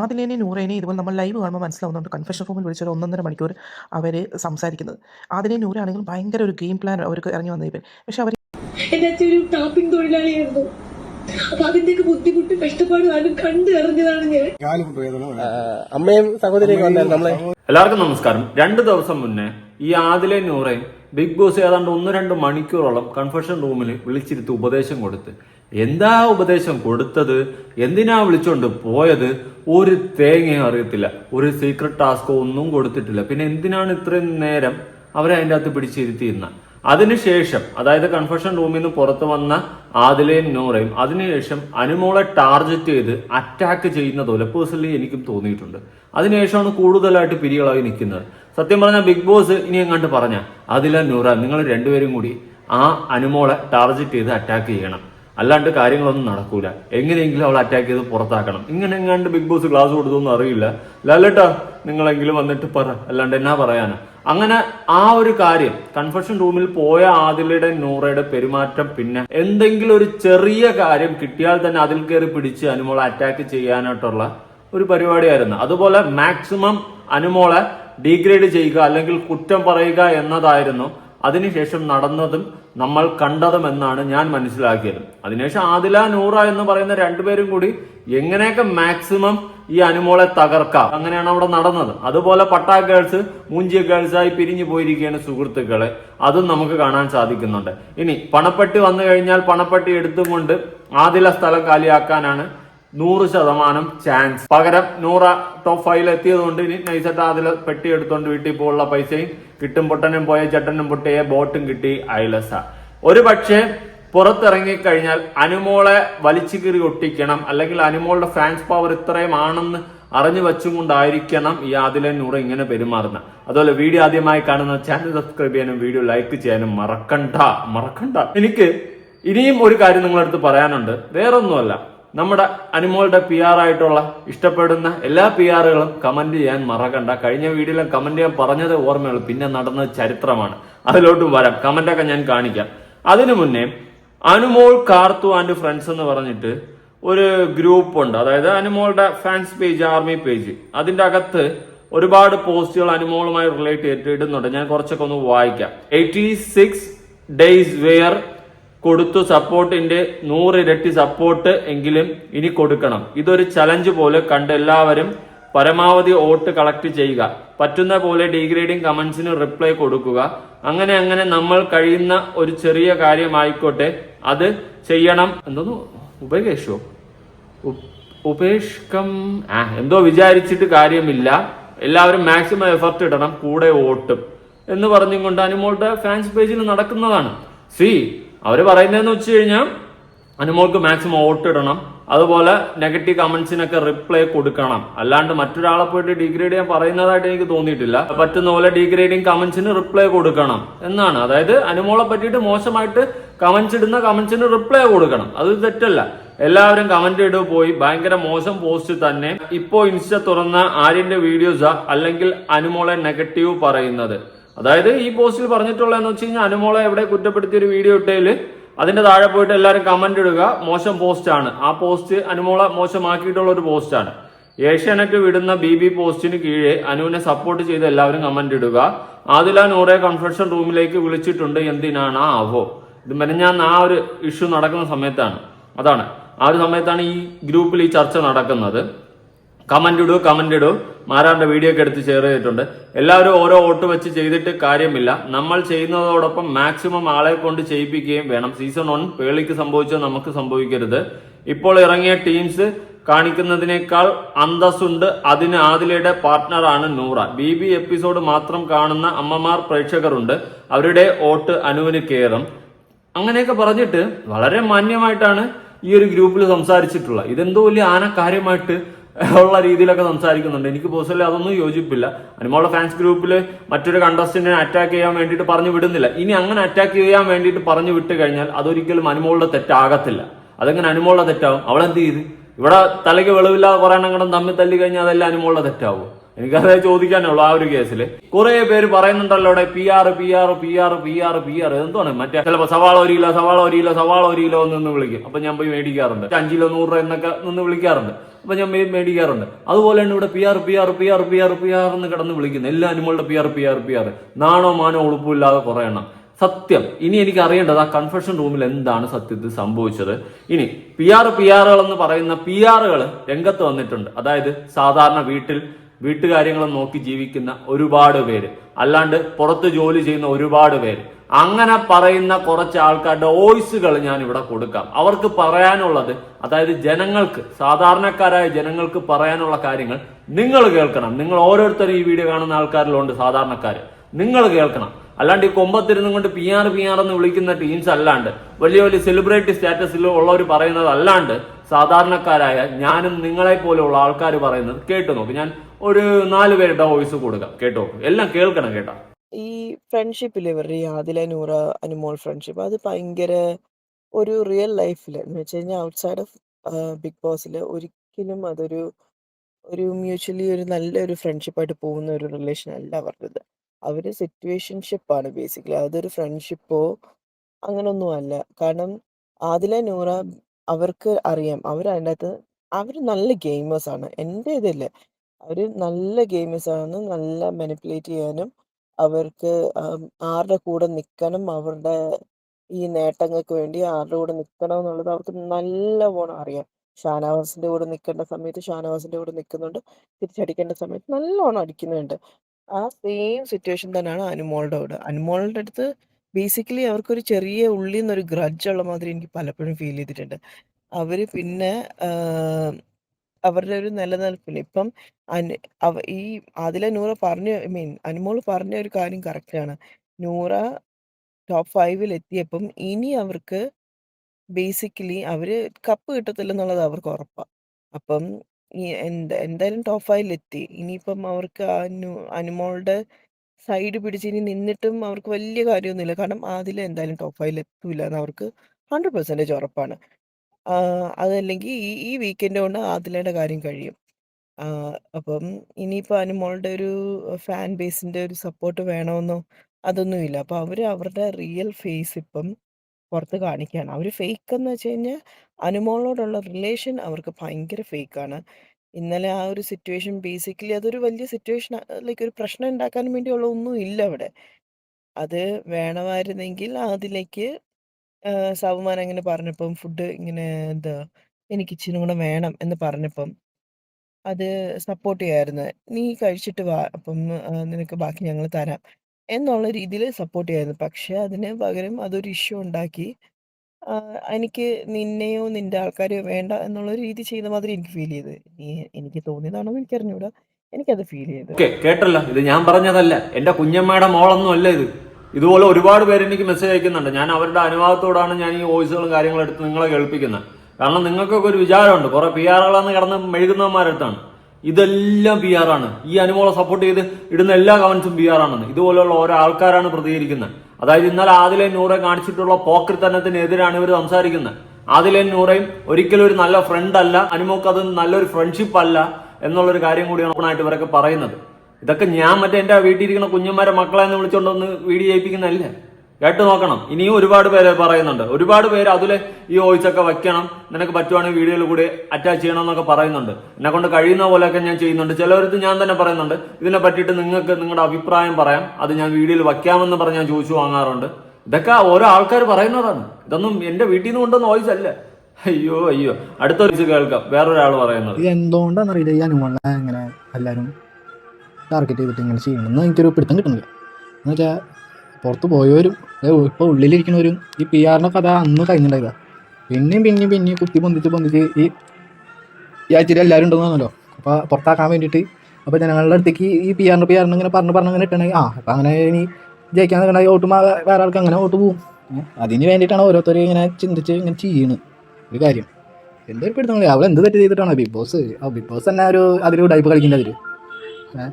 ആദിലേനെ നൂറേനെ ഇതുപോലെ നമ്മൾ ലൈവ് കാണുമ്പോൾ മനസ്സിലാവുന്നുണ്ട്. കൺഫെഷൻ റൂമിൽ വിളിച്ചൊരു ഒന്നൊന്നര മണിക്കൂർ അവർ സംസാരിക്കുന്നത്. ആദിലെ നൂറാണെങ്കിലും ഭയങ്കര ഒരു ഗെയിം പ്ലാൻ അവർക്ക് ഇറങ്ങി വന്നത് ഇവർ പക്ഷെ അവർ ഒരു ടാപ്പിംഗ് തൊഴിലാളിയായിരുന്നു. അപ്പൊ അതിന്റെയൊക്കെ ബുദ്ധിമുട്ട് കഷ്ടപ്പാട് കണ്ടു അറിഞ്ഞതാണ് ഞാൻ. അമ്മയും സഹോദരിയൊക്കെ വന്നായിരുന്നു. നമ്മളെ എല്ലാവർക്കും നമസ്കാരം. രണ്ട് ദിവസം മുന്നേ ഈ ആദിലെ നൂറയും ബിഗ് ബോസ് ഏതാണ്ട് ഒന്ന് രണ്ട് മണിക്കൂറോളം കൺഫെഷൻ റൂമിൽ വിളിച്ചിരുത്തി ഉപദേശം കൊടുത്ത് എന്താ ഉപദേശം കൊടുത്തത്? എന്തിനാ വിളിച്ചോണ്ട് പോയത്? ഒരു തേങ്ങയും അറിയത്തില്ല. ഒരു സീക്രട്ട് ടാസ്കോ ഒന്നും കൊടുത്തിട്ടില്ല. പിന്നെ എന്തിനാണ് ഇത്രയും നേരം അവരെ അതിന്റെ അകത്ത് പിടിച്ചിരുത്തിയിരുന്ന? അതിനുശേഷം അതായത് കൺഫെഷൻ റൂമിൽ നിന്ന് പുറത്തു വന്ന ആദിലയും നൂറയും അതിനുശേഷം അനുമോളെ ടാർഗറ്റ് ചെയ്ത് അറ്റാക്ക് ചെയ്യുന്നത് പോലെ പേഴ്സണലി എനിക്കും തോന്നിയിട്ടുണ്ട്. അതിനുശേഷമാണ് കൂടുതലായിട്ട് പിരികളായി നിൽക്കുന്നത്. സത്യം പറഞ്ഞാൽ ബിഗ് ബോസ് ഇനി എങ്ങാണ്ട് പറഞ്ഞ ആദില നൂറ നിങ്ങൾ രണ്ടുപേരും കൂടി ആ അനുമോളെ ടാർഗറ്റ് ചെയ്ത് അറ്റാക്ക് ചെയ്യണം. അല്ലാണ്ട് കാര്യങ്ങളൊന്നും നടക്കൂല. എങ്ങനെയെങ്കിലും അവൾ അറ്റാക്ക് ചെയ്ത് പുറത്താക്കണം. ഇങ്ങനെ എങ്ങാണ്ട് ബിഗ് ബോസ് ക്ലാസ് കൊടുത്തൊന്നും അറിയില്ല. ലാലേട്ടാ നിങ്ങളെങ്കിലും വന്നിട്ട് പറ. അല്ലാണ്ട് എന്നാ പറയാനാ? അങ്ങനെ ആ ഒരു കാര്യം കൺഫെഷൻ റൂമിൽ പോയ ആദിലയുടെ നൂറയുടെ പെരുമാറ്റം പിന്നെ എന്തെങ്കിലും ഒരു ചെറിയ കാര്യം കിട്ടിയാൽ തന്നെ അതിൽ കയറി പിടിച്ച് അനുമോളെ അറ്റാക്ക് ചെയ്യാനായിട്ടുള്ള ഒരു പരിപാടിയായിരുന്നു. അതുപോലെ മാക്സിമം അനുമോളെ ഡീഗ്രേഡ് ചെയ്യുക അല്ലെങ്കിൽ കുറ്റം പറയുക എന്നതായിരുന്നു അതിനുശേഷം നടന്നതും നമ്മൾ കണ്ടതും എന്നാണ് ഞാൻ മനസ്സിലാക്കിയത്. അതിനുശേഷം ആദില നൂറ എന്ന് പറയുന്ന രണ്ടുപേരും കൂടി എങ്ങനെയൊക്കെ മാക്സിമം ഈ അനുമോളെ തകർക്കാം? അങ്ങനെയാണ് അവിടെ നടന്നത്. അതുപോലെ പട്ടാ ഗേൾസ് മൂഞ്ചിയ ഗേൾസായി പിരിഞ്ഞു പോയിരിക്കുകയാണ് സുഹൃത്തുക്കളെ. അതും നമുക്ക് കാണാൻ സാധിക്കുന്നുണ്ട്. ഇനി പണപ്പെട്ടി വന്നു കഴിഞ്ഞാൽ പണപ്പെട്ടി എടുത്തുകൊണ്ട് ആദില സ്ഥലം കാലിയാക്കാനാണ് നൂറ് ശതമാനം ചാൻസ് പകരം നൂറ ടോപ്പ് ഫൈവിൽ എത്തിയതുകൊണ്ട് ഇനി നൈസട്ട് അതിൽ പെട്ടി എടുത്തോണ്ട് വീട്ടിൽ പോയുള്ള പൈസയും കിട്ടും പൊട്ടനും പോയ ചട്ടനും പൊട്ടിയ ബോട്ടും കിട്ടി ഐലസ. ഒരു പക്ഷേ പുറത്തിറങ്ങി കഴിഞ്ഞാൽ അനുമോളെ വലിച്ചു കീറി ഒട്ടിക്കണം. അല്ലെങ്കിൽ അനുമോളുടെ ഫാൻസ് പവർ ഇത്രയും ആണെന്ന് അറിഞ്ഞു വെച്ചുകൊണ്ടായിരിക്കണം ഈ ആദിലെ നൂറ് ഇങ്ങനെ പെരുമാറുന്നത്. അതുപോലെ വീഡിയോ ആദ്യമായി കാണുന്ന ചാനൽ സബ്സ്ക്രൈബ് ചെയ്യാനും വീഡിയോ ലൈക്ക് ചെയ്യാനും മറക്കണ്ട. മറക്കണ്ട. എനിക്ക് ഇനിയും ഒരു കാര്യം നിങ്ങളടുത്ത് പറയാനുണ്ട്. വേറൊന്നുമല്ല. നമ്മുടെ അനുമോളുടെ പി ആർ ആയിട്ടുള്ള ഇഷ്ടപ്പെടുന്ന എല്ലാ പി ആറുകളും കമന്റ് ചെയ്യാൻ മറക്കണ്ട. കഴിഞ്ഞ വീഡിയോയിലും കമന്റ് ചെയ്യാൻ പറഞ്ഞത് ഓർമ്മയുള്ളൂ. പിന്നെ നടന്നത് ചരിത്രമാണ്. അതിലോട്ട് വരാം. കമന്റൊക്കെ ഞാൻ കാണിക്കാം. അതിനു മുന്നേ അനുമോൾ കാർത്തു ആൻഡ് ഫ്രണ്ട്സ് എന്ന് പറഞ്ഞിട്ട് ഒരു ഗ്രൂപ്പ് ഉണ്ട്. അതായത് അനുമോളുടെ ഫാൻസ് പേജ് ആർമി പേജ് അതിന്റെ അകത്ത് ഒരുപാട് പോസ്റ്റുകൾ അനുമോളുമായി റിലേറ്റ് ചെയ്തിട്ട് ഇടുന്നുണ്ട്. ഞാൻ കുറച്ചൊക്കെ ഒന്ന് വായിക്കാം. എയ്റ്റി സിക്സ് ഡേയ്സ് വെയർ കൊടുത്തു സപ്പോർട്ടിന്റെ നൂറിരട്ടി സപ്പോർട്ട് എങ്കിലും ഇനി കൊടുക്കണം. ഇതൊരു ചലഞ്ച് പോലെ കണ്ട് എല്ലാവരും പരമാവധി വോട്ട് കളക്ട് ചെയ്യുക. പറ്റുന്ന പോലെ ഡീഗ്രേഡിംഗ് കമന്റ്സിന് റിപ്ലൈ കൊടുക്കുക. അങ്ങനെ അങ്ങനെ നമ്മൾ കഴിയുന്ന ഒരു ചെറിയ കാര്യമായിക്കോട്ടെ. അത് ചെയ്യണം. എന്തോന്നു? ഉപേക്ഷോ ഉപേഷ്കം. ആ എന്തോ വിചാരിച്ചിട്ട് കാര്യമില്ല. എല്ലാവരും മാക്സിമം എഫർട്ട് ഇടണം. കൂടെ വോട്ടും. എന്ന് പറഞ്ഞുകൊണ്ട് കൊണ്ട് അനുമോളുടെ ഫാൻസ് പേജിൽ നടക്കുന്നതാണ്. സി അവർ പറയുന്നതെന്ന് വെച്ച് കഴിഞ്ഞാൽ അനുമോൾക്ക് മാക്സിമം വോട്ട് ഇടണം. അതുപോലെ നെഗറ്റീവ് കമന്റ്സിനൊക്കെ റിപ്ലൈ കൊടുക്കണം. അല്ലാണ്ട് മറ്റൊരാളെ പോയിട്ട് ഡിഗ്രേഡ് ചെയ്യാൻ പറയുന്നതായിട്ട് എനിക്ക് തോന്നിയിട്ടില്ല. പറ്റുന്ന പോലെ ഡിഗ്രേഡിങ് കമന്റ്സിന് റിപ്ലൈ കൊടുക്കണം എന്നാണ്. അതായത് അനുമോളെ പറ്റിയിട്ട് മോശമായിട്ട് കമന്റ്സ് ഇടുന്ന കമന്റ്സിന് റിപ്ലൈ കൊടുക്കണം. അത് തെറ്റല്ല. എല്ലാവരും കമന്റ് ഇടുക പോയി. ഭയങ്കര മോശം പോസ്റ്റ് തന്നെ. ഇപ്പോ ഇൻസ്റ്റ തുറന്ന ആര്യന്റെ വീഡിയോസാ അല്ലെങ്കിൽ അനുമോളെ നെഗറ്റീവ് പറയുന്നത്. അതായത് ഈ പോസ്റ്റിൽ പറഞ്ഞിട്ടുള്ള വെച്ച് കഴിഞ്ഞാൽ അനുമോളെ എവിടെ കുറ്റപ്പെടുത്തിയ ഒരു വീഡിയോ ഇട്ടേൽ അതിന്റെ താഴെ പോയിട്ട് എല്ലാവരും കമന്റ് ഇടുക. മോശം പോസ്റ്റ് ആണ്. ആ പോസ്റ്റ് അനുമോളെ മോശമാക്കിയിട്ടുള്ള ഒരു പോസ്റ്റ് ആണ്. ഏഷ്യാനെറ്റ് വിടുന്ന ബി ബി പോസ്റ്റിന് കീഴെ അനുവിനെ സപ്പോർട്ട് ചെയ്ത് എല്ലാവരും കമന്റ് ഇടുക. ആദില നൂറെ കൺഫെഷൻ റൂമിലേക്ക് വിളിച്ചിട്ടുണ്ട്. എന്തിനാണ്? ആ ആവോ ഇത് മെനഞ്ഞാന്ന് ആ ഒരു ഇഷ്യൂ നടക്കുന്ന സമയത്താണ്. അതാണ്. ആ ഒരു സമയത്താണ് ഈ ഗ്രൂപ്പിൽ ഈ ചർച്ച നടക്കുന്നത്. കമന്റ് ഇടൂ കമന്റ് ഇടൂ. മാരാറിന്റെ വീഡിയോ ഒക്കെ എടുത്ത് ഷെയർ ചെയ്തിട്ടുണ്ട്. എല്ലാവരും ഓരോ വോട്ട് വെച്ച് ചെയ്തിട്ട് കാര്യമില്ല. നമ്മൾ ചെയ്യുന്നതോടൊപ്പം മാക്സിമം ആളെ കൊണ്ട് ചെയ്യിപ്പിക്കുകയും വേണം. സീസൺ വൺ പേളിക്ക് സംഭവിച്ചോ നമുക്ക് സംഭവിക്കരുത്. ഇപ്പോൾ ഇറങ്ങിയ ടീംസ് കാണിക്കുന്നതിനേക്കാൾ അന്തസ്സുണ്ട്. അതിന് ആദിലയുടെ പാർട്ട്ണറാണ് നൂറ. ബി ബി എപ്പിസോഡ് മാത്രം കാണുന്ന അമ്മമാർ പ്രേക്ഷകരുണ്ട്. അവരുടെ വോട്ട് അനുവിന് കയറും അങ്ങനെയൊക്കെ പറഞ്ഞിട്ട് വളരെ മാന്യമായിട്ടാണ് ഈ ഒരു ഗ്രൂപ്പിൽ സംസാരിച്ചിട്ടുള്ളത്. ഇതെന്തോ വലിയ ആന കാര്യമായിട്ട് ഉള്ള രീതിയിലൊക്കെ സംസാരിക്കുന്നുണ്ട്. എനിക്ക് പേഴ്സണലി അതൊന്നും യോജിപ്പില്ല. അനുമോളുടെ ഫാൻസ് ഗ്രൂപ്പിൽ മറ്റൊരു കണ്ടസ്റ്റന്റിനെ അറ്റാക്ക് ചെയ്യാൻ വേണ്ടിയിട്ട് പറഞ്ഞു വിടുന്നില്ല. ഇനി അങ്ങനെ അറ്റാക്ക് ചെയ്യാൻ വേണ്ടിയിട്ട് പറഞ്ഞു വിട്ട് കഴിഞ്ഞാൽ അതൊരിക്കലും അനുമോളുടെ തെറ്റാകത്തില്ല. അതെങ്ങനെ അനുമോളുടെ തെറ്റാവും? അവളെന്ത് ചെയ്ത്? ഇവിടെ തലയ്ക്ക് വെളിവില്ലാതെ കുറേ എണ്ണം തമ്മിൽ തല്ലി കഴിഞ്ഞാൽ അതെല്ലാം അനുമോളുടെ തെറ്റാവും? എനിക്കതേ ചോദിക്കാനുള്ളൂ ആ ഒരു കേസിൽ കുറെ പേര് പറയുന്നുണ്ടല്ലോ അവിടെ P R P R P R P R P R എന്താണ് മറ്റേ? ചിലപ്പോൾ സവാള ഒരു കിലോ സവാള ഒരു കിലോ സവാള ഒരു കിലോ നിന്ന് വിളിക്കും. അപ്പൊ ഞാൻ പോയി മേടിക്കാറുണ്ട്. അഞ്ച് കിലോ നൂറ് രൂപ എന്നൊക്കെ നിന്ന് വിളിക്കാറുണ്ട്. അപ്പൊ ഞാൻ മേടിക്കാറുണ്ട്. അതുപോലെ അതുപോലെയാണ് ഇവിടെ P R P R P R P R P R എന്ന് കിടന്ന് വിളിക്കുന്നത് എല്ലാ അനുമളുടെ P R P R P R നാണോ മാനോ ഉളുപ്പില്ലാതെ കുറെ എണ്ണം. സത്യം. ഇനി എനിക്ക് അറിയേണ്ടത് ആ കൺഫെഷൻ റൂമിൽ എന്താണ് സത്യത്തിൽ സംഭവിച്ചത്? ഇനി പി ആർ പി ആറുകൾ എന്ന് പറയുന്ന പി ആറുകൾ രംഗത്ത് വന്നിട്ടുണ്ട്. അതായത് സാധാരണ വീട്ടിൽ വീട്ടുകാര്യങ്ങളും നോക്കി ജീവിക്കുന്ന ഒരുപാട് പേര്. അല്ലാണ്ട് പുറത്ത് ജോലി ചെയ്യുന്ന ഒരുപാട് പേര്. അങ്ങനെ പറയുന്ന കുറച്ച് ആൾക്കാരുടെ വോയിസുകൾ ഞാൻ ഇവിടെ കൊടുക്കാം. അവർക്ക് പറയാനുള്ളത് അതായത് ജനങ്ങൾക്ക് സാധാരണക്കാരായ ജനങ്ങൾക്ക് പറയാനുള്ള കാര്യങ്ങൾ നിങ്ങൾ കേൾക്കണം. നിങ്ങൾ ഓരോരുത്തരും ഈ വീഡിയോ കാണുന്ന ആൾക്കാരിലുണ്ട് സാധാരണക്കാർ നിങ്ങൾ കേൾക്കണം. അല്ലാണ്ട് ഈ കൊമ്പത്തിരുന്നും കൊണ്ട് പി ആർ പി ആർ എന്ന് വിളിക്കുന്ന ടീംസ് അല്ലാണ്ട് വലിയ വലിയ സെലിബ്രിറ്റി സ്റ്റാറ്റസിൽ ഉള്ളവർ പറയുന്നത് അല്ലാണ്ട് സാധാരണക്കാരായ ഞാനും നിങ്ങളെ പോലെയുള്ള ആൾക്കാർ പറയുന്നത് കേട്ടു നോക്കും. ഞാൻ ഒരു നാല് പേരുടെ വോയിസ് കൊടുക്കാം. കേട്ടോ? എല്ലാം കേൾക്കണം കേട്ടോ. ഈ ഫ്രണ്ട്ഷിപ്പ് ഇവരുടെ ഈ ആദില നൂറ അനുമോൾ ഫ്രണ്ട്ഷിപ്പ് അത് ഭയങ്കര ഒരു റിയൽ ലൈഫിൽ എന്ന് വെച്ച് കഴിഞ്ഞാൽ ഔട്ട്സൈഡ് ഓഫ് ബിഗ് ബോസിൽ ഒരിക്കലും അതൊരു ഒരു മ്യൂച്വലി ഒരു നല്ലൊരു ഫ്രണ്ട്ഷിപ്പായിട്ട് പോകുന്ന ഒരു റിലേഷൻ അല്ല അവരുടേത്. അവർ സിറ്റുവേഷൻഷിപ്പാണ് ബേസിക്കലി അതൊരു ഫ്രണ്ട്ഷിപ്പോ അങ്ങനൊന്നും അല്ല. കാരണം ആദില നൂറ അവർക്ക് അറിയാം. അവർ അതിന്റെ അകത്ത് അവർ നല്ല ഗെയിമേഴ്സാണ് എന്റെ ഇതില്ല അവർ നല്ല ഗെയിമേഴ്സ് ആണ് നല്ല മാനിപ്പുലേറ്റ് ചെയ്യാനും അവർക്ക് ആരുടെ കൂടെ നിൽക്കണം അവരുടെ ഈ നേട്ടങ്ങൾക്ക് വേണ്ടി ആരുടെ കൂടെ നിൽക്കണം എന്നുള്ളത് അവർക്ക് നല്ലവണ്ണം അറിയാം. ഷാനവാസിന്റെ കൂടെ നിൽക്കേണ്ട സമയത്ത് ഷാനവാസിന്റെ കൂടെ നിൽക്കുന്നുണ്ട് തിരിച്ചടിക്കേണ്ട സമയത്ത് നല്ലോണം അടിക്കുന്നുണ്ട്. ആ സെയിം സിറ്റുവേഷൻ തന്നെയാണ് അനുമോളുടെ കൂടെ. അനുമോളുടെ അടുത്ത് ബേസിക്കലി അവർക്കൊരു ചെറിയ ഉള്ളിൽ നിന്നൊരു ഗ്രഡ്ജ് ഉള്ള മാതിരി എനിക്ക് പലപ്പോഴും ഫീൽ ചെയ്തിട്ടുണ്ട്. അവർ പിന്നെ അവരുടെ ഒരു നിലനിൽപ്പിൽ ഇപ്പം ഈ ആദില നൂറ പറഞ്ഞ ഐ മീൻ അനുമോൾ പറഞ്ഞ ഒരു കാര്യം കറക്റ്റാണ് നൂറ ടോപ്പ് ഫൈവിൽ എത്തിയപ്പം ഇനി അവർക്ക് ബേസിക്കലി അവർ കപ്പ് കിട്ടത്തില്ലെന്നുള്ളത് അവർക്ക് ഉറപ്പാണ് അപ്പം ഈ എന്താ എന്തായാലും ടോപ്പ് ഫൈവിൽ എത്തി. ഇനിയിപ്പം അവർക്ക് ആ അനുമോളുടെ സൈഡ് പിടിച്ച് ഇനി നിന്നിട്ടും അവർക്ക് വലിയ കാര്യമൊന്നുമില്ല. കാരണം ആദില എന്തായാലും ടോപ്പ് ഫൈവിൽ എത്തൂല എന്ന് അവർക്ക് ഹൺഡ്രഡ് പെർസെന്റേജ് ഉറപ്പാണ്. അതല്ലെങ്കിൽ ഈ ഈ വീക്കെൻഡ് കൊണ്ട് ആദിലയുടെ കാര്യം കഴിയും. അപ്പം ഇനിയിപ്പോൾ അനുമോളുടെ ഒരു ഫാൻ ബേസിന്റെ ഒരു സപ്പോർട്ട് വേണമെന്നോ അതൊന്നുമില്ല. അപ്പോൾ അവർ അവരുടെ റിയൽ ഫേസ് ഇപ്പം പുറത്ത് കാണിക്കുകയാണ് അവർ ഫേക്ക് എന്ന് വെച്ച് കഴിഞ്ഞാൽ അനുമോളോടുള്ള റിലേഷൻ അവർക്ക് ഭയങ്കര ഫേക്കാണ് ഇന്നലെ ആ ഒരു സിറ്റുവേഷൻ ബേസിക്കലി അതൊരു വലിയ സിറ്റുവേഷൻ ലൈക്ക് ഒരു പ്രശ്നം ഉണ്ടാക്കാൻ വേണ്ടിയുള്ള ഒന്നും ഇല്ല അവിടെ. അത് വേണമായിരുന്നെങ്കിൽ അതിലേക്ക് സൗമാൻ അങ്ങനെ പറഞ്ഞപ്പം ഫുഡ് ഇങ്ങനെ എന്താ എനിക്ക് ഇച്ചിരി കൂടെ വേണം എന്ന് പറഞ്ഞപ്പം അത് സപ്പോർട്ട് ചെയ്യായിരുന്നു. നീ കഴിച്ചിട്ട് വാ അപ്പം നിനക്ക് ബാക്കി ഞങ്ങൾ തരാം എന്നുള്ള രീതിയിൽ സപ്പോർട്ട് ചെയ്യായിരുന്നു. പക്ഷേ അതിന് പകരം അതൊരു ഇഷ്യൂ ഉണ്ടാക്കി. എനിക്ക് നിന്നെയോ നിന്റെ ആൾക്കാരെയോ വേണ്ട എന്നുള്ള രീതി ചെയ്യുന്ന മാതിരി എനിക്ക് ഫീൽ ചെയ്ത്. നീ എനിക്ക് തോന്നിയതാണോ എനിക്ക് അറിഞ്ഞൂടാ എനിക്കത് ഫീൽ ചെയ്തു. കേട്ടല്ലോ. ഇത് ഞാൻ പറഞ്ഞതല്ല. എന്റെ കുഞ്ഞമ്മയുടെ മോളൊന്നും അല്ല ഇത്. ഇതുപോലെ ഒരുപാട് പേര് എനിക്ക് മെസ്സേജ് അയക്കുന്നുണ്ട്. ഞാൻ അവരുടെ അനുവാദത്തോടാണ് ഞാൻ ഈ വോയിസുകളും കാര്യങ്ങളും എടുത്ത് നിങ്ങളെ കേൾപ്പിക്കുന്നത്. കാരണം നിങ്ങൾക്കൊക്കെ ഒരു വിചാരമുണ്ട്. കുറെ പി ആറുകളാണ് കിടന്ന് മെഴുകുന്നവന്മാരടുത്താണ്. ഇതെല്ലാം പി ആറാണ് ഈ അനുമോളെ സപ്പോർട്ട് ചെയ്ത് ഇടുന്ന എല്ലാ കമൻസും പി ആറാണെന്ന് ഇതുപോലെയുള്ള ഓരോ ആൾക്കാരാണ് പ്രതികരിക്കുന്നത്. അതായത് ഇന്നലെ ആദിലെ നൂറെ കാണിച്ചിട്ടുള്ള പോക്രിത്തനത്തിനെതിരാണ് ഇവർ സംസാരിക്കുന്നത്. ആദിലെ നൂറയും ഒരിക്കലും ഒരു നല്ല ഫ്രണ്ട് അല്ല. അനുമോക്ക് അത് നല്ലൊരു ഫ്രണ്ട്ഷിപ്പ് അല്ല. എന്നുള്ളൊരു കാര്യം കൂടിയാണ് ഓപ്പണായിട്ട് ഇവരൊക്കെ പറയുന്നത്. ഇതൊക്കെ ഞാൻ മറ്റേ എന്റെ വീട്ടിലിരിക്കുന്ന കുഞ്ഞന്മാരെ മക്കളെ എന്ന് വിളിച്ചോണ്ടൊന്ന് വീഡിയോ ചെയ്യിപ്പിക്കുന്നതല്ല? കേട്ട് നോക്കണം. ഇനിയും ഒരുപാട് പേര് പറയുന്നുണ്ട്. ഒരുപാട് പേര് അതിലെ ഈ ഓയിസ് ഒക്കെ വെക്കണം നിനക്ക് പറ്റുവാണെങ്കിൽ വീഡിയോയിൽ കൂടി അറ്റാച്ച് ചെയ്യണം എന്നൊക്കെ പറയുന്നുണ്ട്. എന്നെ കൊണ്ട് കഴിയുന്ന പോലെയൊക്കെ ഞാൻ ചെയ്യുന്നുണ്ട്. ചിലവർക്ക് ഞാൻ തന്നെ പറയുന്നുണ്ട്. ഇതിനെ പറ്റിയിട്ട് നിങ്ങൾക്ക് നിങ്ങളുടെ അഭിപ്രായം പറയാം. അത് ഞാൻ വീഡിയോയിൽ വയ്ക്കാമെന്ന് പറഞ്ഞ് ഞാൻ ചോദിച്ചു വാങ്ങാറുണ്ട്. ഇതൊക്കെ ഓരോ ആൾക്കാർ പറയുന്നതാണ്. ഇതൊന്നും എന്റെ വീട്ടിൽ നിന്ന് കൊണ്ടുവന്ന വോയിസ് അല്ല. അയ്യോ അയ്യോ. അടുത്ത കേൾക്കാം. വേറൊരാൾ പറയുന്നത്. എന്തുകൊണ്ടാണെന്നറിയില്ല ഈ എല്ലാവരും ടാർഗറ്റ് ചെയ്തിട്ട് ഇങ്ങനെ ചെയ്യണമെന്ന് എനിക്കൊരു പിടുത്തം കിട്ടുന്നില്ല. എന്ന് വെച്ചാൽ പുറത്ത് പോയവരും ഇപ്പോൾ ഉള്ളിലിരിക്കുന്നവരും ഈ പി ആറിന്റെ കഥ അന്ന് കഴിഞ്ഞിട്ടുണ്ടായതാണ് പിന്നെയും പിന്നെയും പിന്നെയും കുത്തി പൊന്തിച്ച് പൊന്തിച്ച് ഈ ഈ ആഴ്ചയിൽ എല്ലാവരും ഉണ്ടെന്നാണല്ലോ അപ്പോൾ പുറത്താക്കാൻ വേണ്ടിയിട്ട് അപ്പോൾ ജനങ്ങളുടെ അടുത്തേക്ക് ഈ പി ആറിന്റെ പി ആറിന് ഇങ്ങനെ പറഞ്ഞ് പറഞ്ഞ് അങ്ങനെ ഇട്ടണമെങ്കിൽ ആ അപ്പം അങ്ങനെ ഇനി ജയിക്കാൻ നിൽക്കണ വോട്ട് മാ- വേറെ ആൾക്ക് അങ്ങനെ വോട്ട് പോവും. ഏ? അതിന് വേണ്ടിയിട്ടാണ് ഓരോരുത്തരും ഇങ്ങനെ ചിന്തിച്ച് ഇങ്ങനെ ചെയ്യുന്നത് ഒരു കാര്യം. എന്തൊരു പിടുത്തങ്ങളെ അവൾ എന്ത് തെറ്റ് ചെയ്തിട്ടാണ്? Big boss. ആ ബിഗ് ബോസ് തന്നെ ഒരു അതിലൊരു ടൈപ്പ് കളിക്കേണ്ടതിൽ ഏഹ്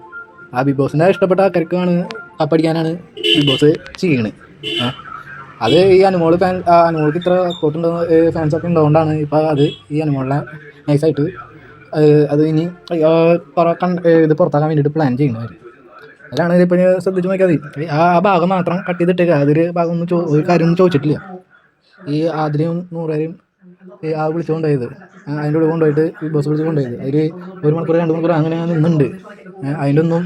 ആ ബിഗ് ബോസിന്റെ ഇഷ്ടപ്പെട്ട കരക്കാണ് കപ്പടിക്കാനാണ് ബിഗ് ബോസ് ചെയ്യണത് അത് ഈ അനുമോൾ ഫാൻ അനുമോൾക്ക് ഇത്ര സപ്പോർട്ട് ഉണ്ട് ഫാൻസൊക്കെ ഉള്ളതുകൊണ്ടാണ് ഇപ്പോൾ അത് ഈ അനുമോളിനെ നൈസായിട്ട് അത് ഇനി ഇത് പുറത്താക്കാൻ വേണ്ടിയിട്ട് പ്ലാൻ ചെയ്യുന്നവർ അതിലാണ് ഇതിപ്പോൾ ശ്രദ്ധിച്ച് നോക്കിയാൽ മതി. ആ ഭാഗം മാത്രം കട്ട് ചെയ്തിട്ടേക്കുക അതൊരു ഭാഗം ഒന്നും ചോ ഒരു കാര്യം ഒന്നും ചോദിച്ചിട്ടില്ല. ഈ ആതിരയും നൂറേരും ഈ ആ വിളിച്ചുകൊണ്ടായത് അതിന്റെ കൂടെ കൊണ്ടുപോയിട്ട് ബസ് വിളിച്ച് കൊണ്ടുപോയത് അതിൽ ഒരു മണിക്കൂർ രണ്ട് മണിക്കൂർ അങ്ങനെ നിന്നുണ്ട്. ഒന്നും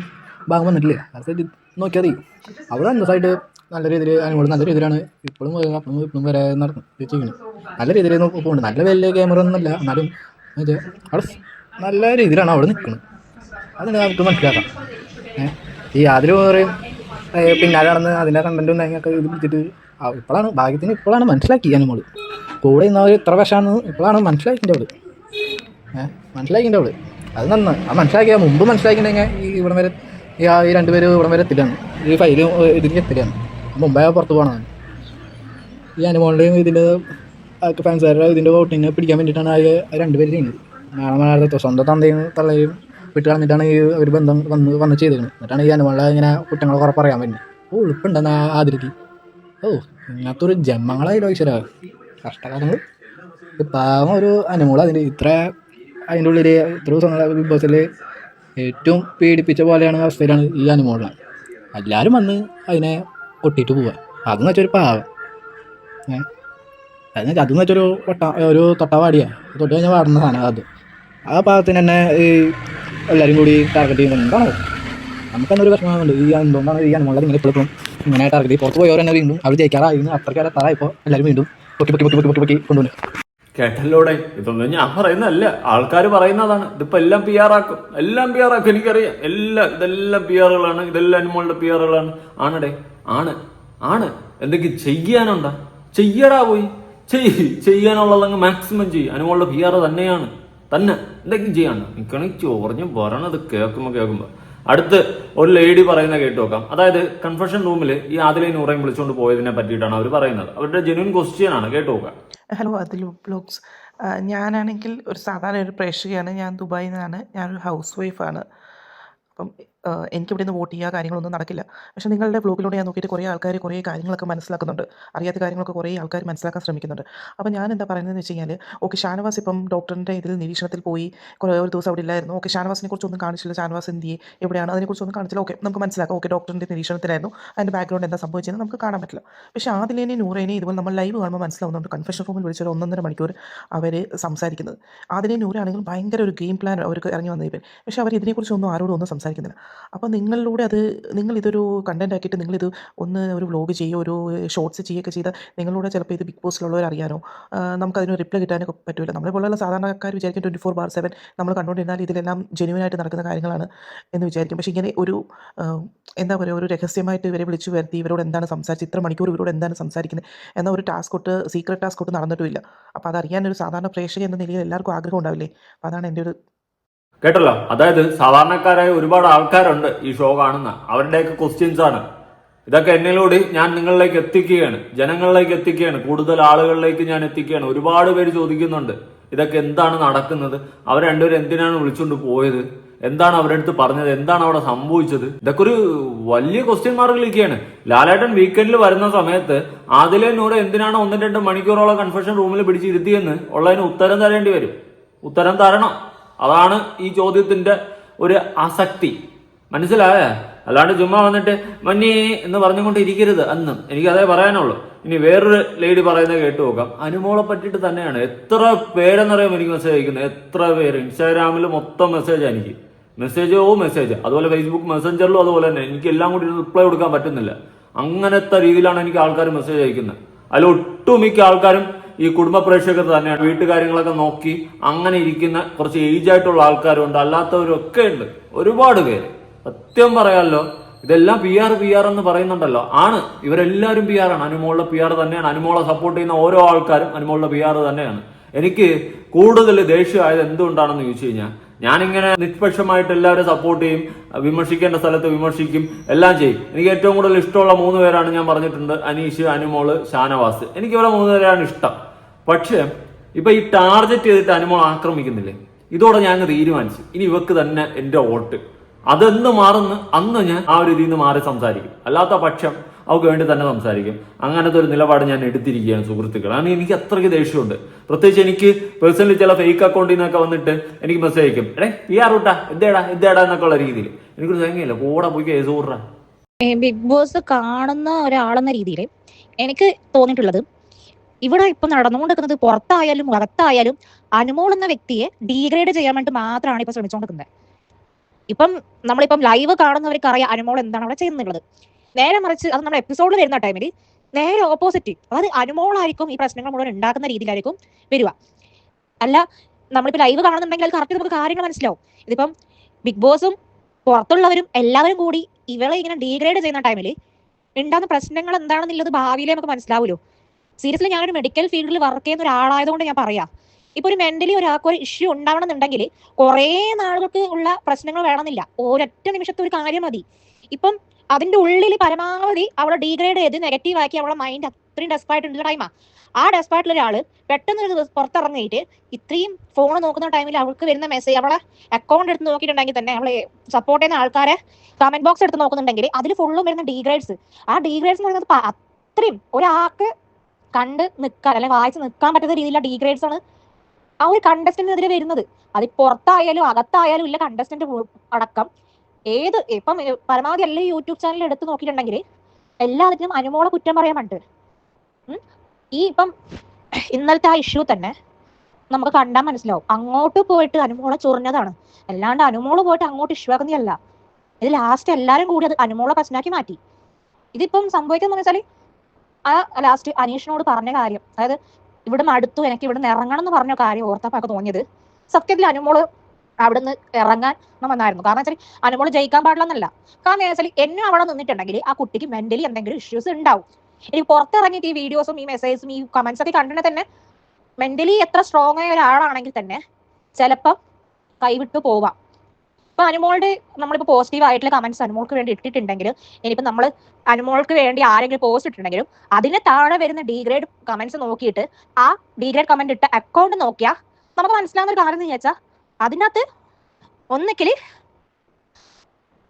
ഭാഗം വന്നിട്ടില്ല. അതൊക്കെ നോക്കിയാൽ മതി. അവിടെ അന്തസ്സായിട്ട് നല്ല രീതിയിൽ അതിനോട് നല്ല രീതിയിലാണ് ഇപ്പോഴും അപ്പോഴും ഇപ്പം വരെ നടന്നു. ചെയ്യുന്നത്. നല്ല രീതിയിൽ പോകുന്നുണ്ട് നല്ല വലിയ ക്യാമറ ഒന്നുമല്ല എന്നാലും അവിടെ നല്ല രീതിയിലാണ് അവിടെ നിൽക്കുന്നത്. അതാണ് നമുക്ക് മനസ്സിലാക്കാം. ഈ അതിൽ പറയും പിന്നാലെ നടന്ന് അതിന്റെ കണ്ടന്റും കാര്യങ്ങളൊക്കെ ഇത് പിടിച്ചിട്ട് ഇപ്പോഴാണ് ഭാഗ്യത്തിന് ഇപ്പോഴാണ് മനസ്സിലാക്കി മോൾ കൂടെ ഇന്നവർ ഇത്ര വശമാണെന്ന് ഇപ്പോഴാണ് മനസ്സിലാക്കിന്റെ അവൾ ഏഹ് മനസ്സിലാക്കിന്റെ അവൾ അത് നന്നായി അത് മനസ്സിലാക്കിയ മുമ്പ് മനസ്സിലാക്കിയിട്ടുണ്ടെങ്കിൽ ഈ ഇവിടം വരെ ഈ ആ ഈ രണ്ടുപേരും ഇവിടം വരെ എത്തില്ലാണ് ഈ ഫൈലും ഇതിലേക്ക് എത്തില്ലാണ് മുമ്പേ പുറത്ത് പോകണം ഈ അനുമോളുടെയും ഇതിന്റെ ഫാൻസുകാരുടെ ഇതിന്റെ വോട്ടിനെ പിടിക്കാൻ വേണ്ടിയിട്ടാണ് ആ രണ്ടുപേരും ചെയ്യുന്നത്. നാളെ സ്വന്തം തന്തയും തള്ളയും വിട്ട് കളഞ്ഞിട്ടാണ് ഈ ഒരു ബന്ധം വന്ന് വന്ന് ചെയ്തിരുന്നത് എന്നിട്ടാണ് ഈ അനുമോളെ ഇങ്ങനെ കുറ്റങ്ങൾ കുറെ പറയാൻ പറ്റുന്നത്. ഓ ഉളുപ്പുണ്ടെന്ന് ആദരിക്ക് ഓ ഇങ്ങനത്തെ ഒരു ജന്മങ്ങളായിട്ടോ ഈശ്വര കഷ്ടകാലങ്ങൾ ഇപ്പം ഒരു അനുമോൾ അതിന്റെ ഇത്ര അതിന്റെ ഉള്ളിൽ ഇത്ര ദിവസം ബിഗ് ബോസിൽ ഏറ്റവും പീഡിപ്പിച്ച പോലെയാണ് അവസ്ഥയിലാണ് ഈ അനുമോളിനെ എല്ലാവരും വന്ന് അതിനെ കൊട്ടിയിട്ട് പോവുക അതെന്ന് വെച്ചൊരു പാവം. ഏഹ് അതെന്ന് അതെന്ന് വെച്ചൊരു വട്ട ഒരു തൊട്ടവാടിയാണ് തൊട്ട് കഴിഞ്ഞാൽ വാടുന്ന സാധനം അത്. ആ പാകത്തിന് തന്നെ ഈ എല്ലാവരും കൂടി ടാർഗറ്റ് ചെയ്യുന്നത് എന്താണോ? നമുക്കെന്നൊരു വിഷമമുണ്ട് ഈ എന്തുകൊണ്ടാണ് ഈ അനുഭവം ഇങ്ങനെ ഇപ്പോഴും ഇങ്ങനെ ടാർഗറ്റ് പുറത്ത് പോയവരെന്നെ വീണ്ടും അവർ ജയിക്കാറായിരുന്നു അത്രയ്ക്ക് ഇപ്പോൾ എല്ലാവരും വീണ്ടും പൊക്കി പൊക്കി പൊക്കി പൊക്കി പൊക്കി കൊണ്ടുവന്നു. കേട്ടല്ലോടെ? ഇതൊന്നും ഞാൻ പറയുന്നതല്ല. ആൾക്കാർ പറയുന്നതാണ്. ഇതിപ്പോൾ എല്ലാം പി ആർ ആക്കും. എല്ലാം പി ആർ ആക്കും. എനിക്കറിയാം. എല്ലാം ഇതെല്ലാം പി ആറുകളാണ് ഇതെല്ലാം അനുമോളുടെ പി ആറുകളാണ് ആണടേ. ആണ്. ആണ്. എന്തെങ്കിലും ചെയ്യാനുണ്ടോ? ചെയ്യടാ പോയി. ചെയ് ചെയ്യാനുള്ളതങ്ങ് മാക്സിമം ചെയ്യും. അനുമോളുടെ പി ആർ തന്നെയാണ്. തന്നെ. എന്തെങ്കിലും ചെയ്യാനുണ്ടോ? എനിക്കാണെങ്കിൽ ചോറിഞ്ഞ് പറയണത് കേൾക്കുമ്പോൾ കേൾക്കുമ്പോൾ അടുത്ത് ഒരു ലേഡി പറയുന്ന കേട്ട് നോക്കാം. അതായത് കൺഫെഷൻ റൂമിൽ ഈ ആദിലെ നൂറയും വിളിച്ചുകൊണ്ട് പോയതിനെ പറ്റിയിട്ടാണ് അവർ പറയുന്നത്. അവരുടെ ജെനുവിൻ ക്വസ്റ്റ്യൻ ആണ്. കേട്ട് നോക്കാം. ഹലോ അതിൽ ബ്ലോഗ്സ് ഞാനാണെങ്കിൽ ഒരു സാധാരണ ഒരു പ്രേക്ഷകയാണ്. ഞാൻ ദുബായിൽ നിന്നാണ് ഞാനൊരു ഹൗസ് വൈഫാണ് അപ്പം എനിക്കിവിടെ നിന്ന് വോട്ട് ചെയ്യുക കാര്യങ്ങളൊന്നും നടക്കില്ല. പക്ഷേ നിങ്ങളുടെ വ്ലോഗിലൂടെ ഞാൻ നോക്കിയിട്ട് കുറേ ആൾക്കാർ കുറേ കാര്യങ്ങളൊക്കെ മനസ്സിലാക്കുന്നുണ്ട്. അറിയാത്ത കാര്യങ്ങളൊക്കെ കുറേ ആൾക്കാർ മനസ്സിലാക്കാൻ ശ്രമിക്കുന്നുണ്ട്. അപ്പോൾ ഞാൻ എന്താ പറയുന്നതെന്ന് വെച്ച് കഴിഞ്ഞാൽ ഓക്കെ ഷാനവാസ് ഇപ്പം ഡോക്ടറിന്റെ ഇതിൽ നിരീക്ഷണത്തിൽ പോയി കുറേ ഒരു ദിവസം അവിടെ ഇല്ലായിരുന്നു. ഓക്കെ ഷാനവാസിനെ കുറിച്ചൊന്നും കാണിച്ചില്ല. ഷാനവാസ് എന്ത് എവിടെയാണ്? അതിനെക്കുറിച്ചൊന്നും കാണിച്ചില്ല. ഓക്കെ നമുക്ക് മനസ്സിലാക്കാം. ഓക്കെ ഡോക്ടറിന്റെ നിരീക്ഷണത്തിലായിരുന്നു. അതിന്റെ ബാക്ക്ഗ്രൗണ്ട് എന്താ സംഭവിച്ചതെന്ന് നമുക്ക് കാണാൻ പറ്റില്ല. പക്ഷേ ആദിലേനെ നൂറേനെ ഇതുപോലെ നമ്മൾ ലൈവ് കാണുമ്പോൾ മനസ്സിലാവുന്നുണ്ട്. കൺഫെഷൻ റൂമിൽ വിളിച്ചൊരു ഒന്നൊന്നര മണിക്കൂർ അവർ സംസാരിക്കുന്നത്. ആദിലെ നൂറാണെങ്കിലും ഭയങ്കര ഒരു ഗെയിം പ്ലാൻ അവർക്ക് ഇറങ്ങി വന്നത് പക്ഷേ അവർ ഇതിനെക്കുറിച്ചൊന്നും ആരോടും ഒന്നും സംസാരിക്കുന്നില്ല. അപ്പോൾ നിങ്ങളിലൂടെ അത് നിങ്ങളിതൊരു കണ്ടന്റ് ആക്കിയിട്ട് നിങ്ങളിത് ഒന്ന് ഒരു വ്ലോഗ് ചെയ്യുകയോ ഒരു ഷോർട്സ് ചെയ്യുകയൊക്കെ ചെയ്താൽ നിങ്ങളിലൂടെ ചിലപ്പോൾ ഇത് ബിഗ് ബോസിലുള്ളവർ അറിയാനോ? നമുക്കതിന് റിപ്ലൈ കിട്ടാനൊക്കെ പറ്റില്ല നമ്മളെ പോലുള്ള സാധാരണക്കാർ വിചാരിക്കും ട്വന്റി ഫോർ ബാർ സെവൻ നമ്മൾ കണ്ടുകൊണ്ടിരുന്നാൽ ഇതിലെല്ലാം ജെന്യൂനായിട്ട് നടക്കുന്ന കാര്യങ്ങളാണ് എന്ന് വിചാരിക്കും. പക്ഷേ ഇങ്ങനെ ഒരു എന്താ പറയുക ഒരു രഹസ്യമായിട്ട് ഇവരെ വിളിച്ചു വരുത്തി ഇവരോട് എന്താണ് സംസാരിച്ചത് ഇത്ര മണിക്കൂർ ഇവരോട് എന്താണ് സംസാരിക്കുന്നത് എന്ന ഒരു ടാസ്ക് തൊട്ട് സീക്രട്ട് ടാസ്ക് തൊട്ട് നടന്നിട്ടുമില്ല. അപ്പോൾ അതറിയാൻ ഒരു സാധാരണ പ്രേക്ഷകൻ എന്ന നിലയിൽ എല്ലാവർക്കും ആഗ്രഹം ഉണ്ടാവില്ലേ? അപ്പോൾ അതാണ് എന്റെ ഒരു കേട്ടല്ലോ? അതായത് സാധാരണക്കാരായ ഒരുപാട് ആൾക്കാരുണ്ട് ഈ ഷോ കാണുന്ന. അവരുടെയൊക്കെ ക്വസ്റ്റ്യൻസ് ആണ്. ഇതൊക്കെ എന്നിലൂടെ ഞാൻ നിങ്ങളിലേക്ക് എത്തിക്കുകയാണ്. ജനങ്ങളിലേക്ക് എത്തിക്കുകയാണ്. കൂടുതൽ ആളുകളിലേക്ക് ഞാൻ എത്തിക്കുകയാണ്. ഒരുപാട് പേര് ചോദിക്കുന്നുണ്ട്. ഇതൊക്കെ എന്താണ് നടക്കുന്നത്? അവർ രണ്ടുപേരും എന്തിനാണ് വിളിച്ചുകൊണ്ട് പോയത്? എന്താണ് അവരുടെ അടുത്ത് പറഞ്ഞത്? എന്താണ് അവിടെ സംഭവിച്ചത്? ഇതൊക്കെ ഒരു വലിയ ക്വസ്റ്റ്യൻ മാർക്കിലേക്കാണ് ലാലേട്ടൻ വീക്കെൻഡിൽ വരുന്ന സമയത്ത് ആദിലെ നൂറ് എന്തിനാണ് ഒന്നും രണ്ട് മണിക്കൂറോളം കൺഫെഷൻ റൂമിൽ പിടിച്ചിരുത്തിയെന്ന് ഉള്ളതിന് ഉത്തരം തരേണ്ടി വരും. ഉത്തരം തരണം. അതാണ് ഈ ചോദ്യത്തിന്റെ ഒരു ആസക്തി. മനസ്സിലായ? അല്ലാണ്ട് ചുമ്മാ വന്നിട്ട് മഞ്ഞേ എന്ന് പറഞ്ഞുകൊണ്ട് ഇരിക്കരുത് അന്നും. എനിക്ക് അതേ പറയാനുള്ളൂ. ഇനി വേറൊരു ലേഡി പറയുന്നത് കേട്ടു നോക്കാം. അനുമോളെ പറ്റിയിട്ട് തന്നെയാണ്. എത്ര പേരെന്നറിയാം എനിക്ക് മെസ്സേജ് അയക്കുന്നത് എത്ര പേര്? ഇൻസ്റ്റാഗ്രാമിൽ മൊത്തം മെസ്സേജ് എനിക്ക്. മെസ്സേജോ മെസ്സേജ് അതുപോലെ ഫേസ്ബുക്ക് മെസ്സഞ്ചറിലും അതുപോലെ തന്നെ. എനിക്ക് എല്ലാം കൂടി റിപ്ലൈ കൊടുക്കാൻ പറ്റുന്നില്ല. അങ്ങനത്തെ രീതിയിലാണ് എനിക്ക് ആൾക്കാർ മെസ്സേജ് അയക്കുന്നത്. അതിൽ ഒട്ടുമിക്ക ആൾക്കാരും ഈ കുടുംബ പ്രേക്ഷകർ തന്നെയാണ്. വീട്ടുകാര്യങ്ങളൊക്കെ നോക്കി അങ്ങനെ ഇരിക്കുന്ന കുറച്ച് ഏജ് ആയിട്ടുള്ള ആൾക്കാരുണ്ട്. അല്ലാത്തവരൊക്കെ ഉണ്ട്. ഒരുപാട് പേര്. സത്യം പറയാമല്ലോ ഇതെല്ലാം പി ആർ പി ആർ എന്ന് പറയുന്നുണ്ടല്ലോ. ആണ്. ഇവരെല്ലാവരും പി ആർ ആണ്. അനുമോളുടെ പി ആർ തന്നെയാണ്. അനുമോളെ സപ്പോർട്ട് ചെയ്യുന്ന ഓരോ ആൾക്കാരും അനുമോളുടെ പി ആർ തന്നെയാണ്. എനിക്ക് കൂടുതൽ ദേഷ്യമായത് എന്തുകൊണ്ടാണെന്ന് ചോദിച്ചു കഴിഞ്ഞാൽ ഞാനിങ്ങനെ നിഷ്പക്ഷമായിട്ട് എല്ലാവരും സപ്പോർട്ട് ചെയ്യും വിമർശിക്കേണ്ട സ്ഥലത്ത് വിമർശിക്കും എല്ലാം ചെയ്യും. എനിക്ക് ഏറ്റവും കൂടുതൽ ഇഷ്ടമുള്ള മൂന്ന് പേരാണ് ഞാൻ പറഞ്ഞിട്ടുണ്ട്. അനീഷ് അനുമോൾ ഷാനവാസ്. എനിക്ക് ഇവരെ മൂന്ന് പേരാണ് ഇഷ്ടം. പക്ഷേ ഇപ്പൊ ഈ ടാർഗറ്റ് ചെയ്തിട്ട് അനുമോൾ ആക്രമിക്കുന്നില്ലേ? ഇതോടെ ഞാൻ തീരുമാനിച്ചു. ഇനി ഇവക്ക് തന്നെ എന്റെ വോട്ട്. അതെന്ന് മാറുന്നു? അന്ന് ഞാൻ ആ ഒരു രീതിയിൽ മാറി സംസാരിക്കും. അല്ലാത്ത പക്ഷം അവക്ക് വേണ്ടി തന്നെ സംസാരിക്കും. അങ്ങനത്തെ ഒരു നിലപാട് ഞാൻ എടുത്തിരിക്കുകയാണ് സുഹൃത്തുക്കൾ കാരണം എനിക്ക് അത്രയ്ക്ക് ദേഷ്യമുണ്ട്. പ്രത്യേകിച്ച് എനിക്ക് പേഴ്സണലി ചില ഫേക്ക് അക്കൗണ്ടിൽ നിന്നൊക്കെ വന്നിട്ട് എനിക്ക് മെസ്സേജ് അയക്കും. എടേ ഈ ആറൂട്ടാ എന്തേടാ എന്തേടാ എന്നൊക്കെ ഉള്ള രീതിയിൽ. എനിക്കൊരു തേങ്ങയില്ല കൂടെ പോയി കേസ് കൂടാ ബിഗ് ബോസ് കാണുന്ന ഒരാളെന്ന രീതിയിൽ എനിക്ക് തോന്നിയിട്ടുള്ളത് ഇവിടെ ഇപ്പൊ നടന്നുകൊണ്ടിരിക്കുന്നത് പുറത്തായാലും അകത്തായാലും അനുമോൾ എന്ന വ്യക്തിയെ ഡീഗ്രേഡ് ചെയ്യാൻ വേണ്ടി മാത്രമാണ് ഇപ്പൊ ശ്രമിച്ചുകൊണ്ടിരിക്കുന്നത്. ഇപ്പം നമ്മളിപ്പം ലൈവ് കാണുന്നവർക്ക് അറിയാം അനുമോൾ എന്താണ് അവിടെ ചെയ്യുന്നുള്ളത്. നേരെ മറിച്ച് അത് നമ്മുടെ എപ്പിസോഡിൽ വരുന്ന ടൈമിൽ നേരെ ഓപ്പോസിറ്റ് അതായത് അനുമോളായിരിക്കും ഈ പ്രശ്നങ്ങൾ മുഴുവൻ ഉണ്ടാക്കുന്ന രീതിയിലായിരിക്കും വരിക. അല്ല നമ്മളിപ്പോ ലൈവ് കാണുന്നുണ്ടെങ്കിൽ അത് കറക്റ്റ് നമുക്ക് കാര്യങ്ങൾ മനസ്സിലാവും. ഇതിപ്പം ബിഗ് ബോസും പുറത്തുള്ളവരും എല്ലാവരും കൂടി ഇവളെ ഇങ്ങനെ ഡീഗ്രേഡ് ചെയ്യുന്ന ടൈമിൽ ഉണ്ടാകുന്ന പ്രശ്നങ്ങൾ എന്താണെന്നുള്ളത് ഭാവിയിലേ നമുക്ക് മനസ്സിലാവുമല്ലോ. സീരിയസ്ലി ഞാനൊരു മെഡിക്കൽ ഫീൽഡിൽ വർക്ക് ചെയ്യുന്ന ഒരാളായതുകൊണ്ട് ഞാൻ പറയാം. ഇപ്പൊ ഒരു മെന്റലി ഒരാൾക്ക് ഒരു ഇഷ്യൂ ഉണ്ടാവണമെന്നുണ്ടെങ്കിൽ കുറേ നാളുകൾക്ക് ഉള്ള പ്രശ്നങ്ങൾ വേണമെന്നില്ല. ഒരൊറ്റ നിമിഷത്തെ ഒരു കാര്യം മതി. ഇപ്പം അതിന്റെ ഉള്ളിൽ പരമാവധി അവളെ ഡീഗ്രേഡ് ചെയ്ത് നെഗറ്റീവ് ആക്കി അവളെ മൈൻഡ് അത്രയും ഡെസ്പായിട്ടുള്ള ടൈമാ ആ. ഡെസ്പായിട്ടുള്ള ഒരാൾ പെട്ടെന്ന് ഒരു പുറത്തിറങ്ങിയിട്ട് ഇത്രയും ഫോൺ നോക്കുന്ന ടൈമിൽ അവൾക്ക് വരുന്ന മെസ്സേജ് അവളെ അക്കൗണ്ട് എടുത്ത് നോക്കിയിട്ടുണ്ടെങ്കിൽ തന്നെ അവളെ സപ്പോർട്ട് ചെയ്യുന്ന ആൾക്കാരെ കമന്റ് ബോക്സ് എടുത്ത് നോക്കുന്നുണ്ടെങ്കിൽ അതിൽ ഫുള്ളും വരുന്ന ഡീഗ്രേഡ്സ് ആ ഡീഗ്രേഡ്സ് എന്ന് പറയുന്നത് അത്രയും ഒരാൾക്ക് കണ്ട് നിൽക്കാൻ അല്ലെങ്കിൽ വായിച്ച് നിൽക്കാൻ പറ്റുന്ന രീതിയിലുള്ള ഡീഗ്രേഡ്സ് ആണ് ആ ഒരു കണ്ടസ്റ്റന്റിനെതിരെ വരുന്നത്. അത് പുറത്തായാലും അകത്തായാലും ഇല്ല കണ്ടസ്റ്റന്റ് അടക്കം. ഏത് ഇപ്പം പരമാവധി എല്ലാ യൂട്യൂബ് ചാനൽ എടുത്ത് നോക്കിയിട്ടുണ്ടെങ്കിൽ എല്ലാത്തിനും അനുമോളെ കുറ്റം പറയാൻ പറ്റും ഈ ഇപ്പം ഇന്നലത്തെ ആ ഇഷ്യൂ തന്നെ നമുക്ക് കണ്ടാൽ മനസ്സിലാവും. അങ്ങോട്ട് പോയിട്ട് അനുമോളെ ചൊറിഞ്ഞതാണ്. അല്ലാണ്ട് അനുമോൾ പോയിട്ട് അങ്ങോട്ട് ഇഷ്യൂ ആക്കുന്നതല്ല. ഇത് ലാസ്റ്റ് എല്ലാരും കൂടി അത് അനുമോളെ പ്രശ്നമാക്കി മാറ്റി. ഇതിപ്പം സംഭവിക്കുന്നത് വെച്ചാൽ ആ ലാസ്റ്റ് അനീഷിനോട് പറഞ്ഞ കാര്യം അതായത് ഇവിടെ അടുത്തു എനിക്ക് ഇവിടെ നിന്ന് ഇറങ്ങണം എന്ന് പറഞ്ഞ കാര്യം ഓർത്തപ്പോ ഒക്കെ തോന്നിയത്. സത്യത്തിൽ അനുമോൾ അവിടുന്ന് ഇറങ്ങാൻ വന്നായിരുന്നു. കാരണം വെച്ചാൽ അനുമോൾ ജയിക്കാൻ പാടില്ലെന്നല്ല. കാരണം വെച്ചാൽ എന്നെ അവിടെ നിന്നിട്ടുണ്ടെങ്കിൽ ആ കുട്ടിക്ക് മെന്റലി എന്തെങ്കിലും ഇഷ്യൂസ് ഉണ്ടാവും. എനിക്ക് പുറത്തിറങ്ങിയിട്ട് ഈ വീഡിയോസും ഈ മെസ്സേജും ഈ കമന്റ്സ് ഒക്കെ കണ്ടിട്ട് തന്നെ മെന്റലി എത്ര സ്ട്രോങ് ആയ ഒരാളാണെങ്കിൽ തന്നെ ചിലപ്പം കൈവിട്ടു പോവാം. ഇപ്പൊ അനുമോളുടെ നമ്മളിപ്പോ പോസിറ്റീവ് ആയിട്ടുള്ള കമന്റ്സ് അനുമോൾക്ക് വേണ്ടി ഇട്ടിട്ടുണ്ടെങ്കിൽ ഇനിയിപ്പോ നമ്മൾ അനുമോൾക്ക് വേണ്ടി ആരെങ്കിലും പോസ്റ്റ് ഇട്ടിട്ടുണ്ടെങ്കിലും അതിന് താഴെ വരുന്ന ഡീഗ്രേഡ് കമന്റ്സ് നോക്കിയിട്ട് ആ ഡീഗ്രേഡ് കമന്റ് ഇട്ട അക്കൗണ്ട് നോക്കിയാൽ നമുക്ക് മനസ്സിലാവുന്ന ഒരു കാര്യം എന്ന് വെച്ചാൽ അതിനകത്ത് ഒന്നിക്കൽ